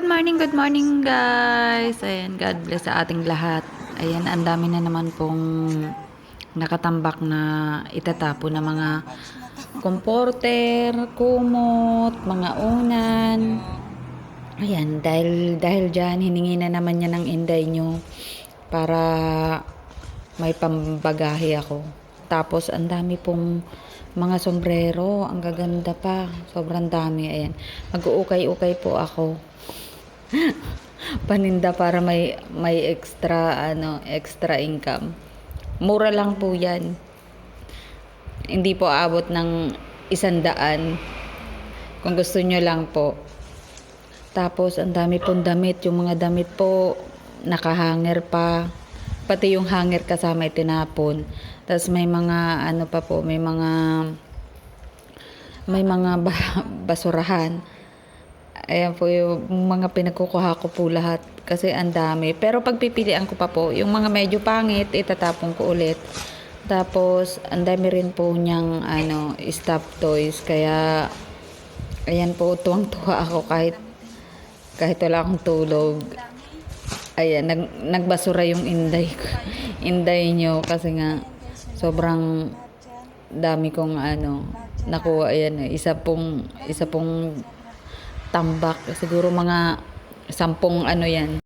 Good morning, good morning guys. Ayan, God bless sa ating lahat. Ayan, ang dami na naman pong nakatambak na itatapo na mga comforter, kumot, mga unan. Ayan, dahil, dahil dyan, hiningi na naman niya ng inday nyo para may pambagahe ako. Tapos, ang dami pong mga sombrero. Ang gaganda pa. Sobrang dami. Ayan. Mag-uukay-ukay po ako. Paninda para may may extra ano, extra income. Mura lang po 'yan. Hindi po aabot ng isandaan. Kung gusto nyo lang po. Tapos, ang dami pong damit. Yung mga damit po, nakahanger pa. Pati yung hanger kasama itinapon. Tapos may mga, ano pa po, may mga, may mga ba- basurahan. Ayan po yung mga pinagkukuha ko po lahat. Kasi ang dami. Pero pagpipilian ko pa po, yung mga medyo pangit, itatapon ko ulit. Tapos, ang dami rin po niyang, ano, stuffed toys. Kaya, ayan po, tuwang-tuwa ako kahit kahit wala akong tulog. Ayan, nag, nagbasura yung inday ko. Inday nyo kasi nga sobrang dami kong ano nakuha ayan isa pong isa pong tambak. Siguro mga sampung ano yan